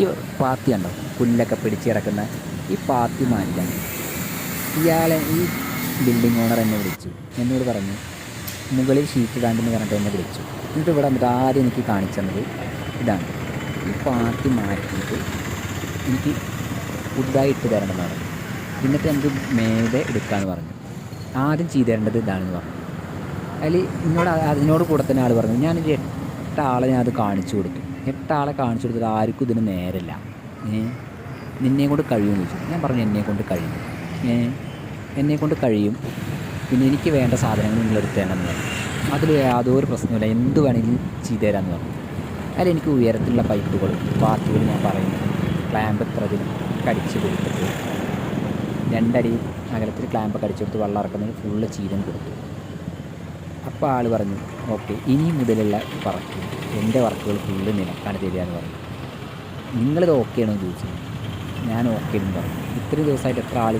ഈ പാത്തി ഉണ്ടോ പുല്ലൊക്കെ പിടിച്ച് കിടക്കുന്ന ഈ പാത്തി മാറ്റാൻ ഇയാളെ ഈ ബിൽഡിംഗ് ഓണർ എന്നെ വിളിച്ചു. എന്നോട് പറഞ്ഞു മുകളിൽ ഷീറ്റ് ഇടാണ്ടെന്ന് പറഞ്ഞിട്ട് എന്നെ വിളിച്ചു. എന്നിട്ട് ഇവിടെ വന്നിട്ട് ആദ്യം എനിക്ക് കാണിച്ചു തന്നത് ഇതാണ്. ഈ പാത്തി മാറ്റിയിട്ട് എനിക്ക് പുതുതായി ഇട്ട് തരണമെന്ന് പറഞ്ഞു എന്നിട്ട് എനിക്ക് മേലെ എടുക്കാമെന്ന് പറഞ്ഞു. ആദ്യം ചെയ്തു തരേണ്ടത് ഇതാണെന്ന് പറഞ്ഞു. അതിൽ എന്നോട് അതിനോട് കൂടെ തന്നെ ആൾ പറഞ്ഞു ഞാനൊരു എട്ടാളെ ഞാൻ അത് കാണിച്ചു കൊടുത്തു. എട്ടാളെ കാണിച്ചു കൊടുത്തത് ആർക്കും ഇതിന് നേരല്ല. നിന്നെ കൊണ്ട് കഴിയുമെന്ന് ചോദിച്ചു. ഞാൻ പറഞ്ഞു എന്നെ കൊണ്ട് കഴിയും. എന്നെ കൊണ്ട് കഴിയും. പിന്നെ എനിക്ക് വേണ്ട സാധനങ്ങൾ നിങ്ങൾ എടുത്തു തരണമെന്ന് പറഞ്ഞു. അതിൽ യാതൊരു പ്രശ്നമില്ല എന്ത് വേണമെങ്കിലും ചെയ്തു തരാമെന്ന് പറഞ്ഞു. അതിൽ എനിക്ക് ഉയരത്തിലുള്ള പൈപ്പുകൾ പാർട്ടികൾ ഞാൻ പറയുന്നു. ക്ലാമ്പ് എത്ര ഇതിന് കടിച്ച് കൊടുത്തിട്ട്. രണ്ടടി അകലത്തിൽ ക്ലാമ്പ് കടിച്ചെടുത്ത് വെള്ളം ഇറക്കുന്നതിന് ഫുള്ള് ചീരം കൊടുത്തു. അപ്പോൾ ആൾ പറഞ്ഞു. ഓക്കെ ഇനി മുതലുള്ള വർക്ക് എന്റെ വർക്കുകൾ ഫുള്ള് നിനക്കാണ് തരികയെന്ന് പറഞ്ഞു. നിങ്ങളിത് ഓക്കെ ആണോ ചോദിച്ചു. ഞാൻ ഓക്കെ എന്ന് പറഞ്ഞു. ഇത്രയും ദിവസമായിട്ട് എത്ര ആൾ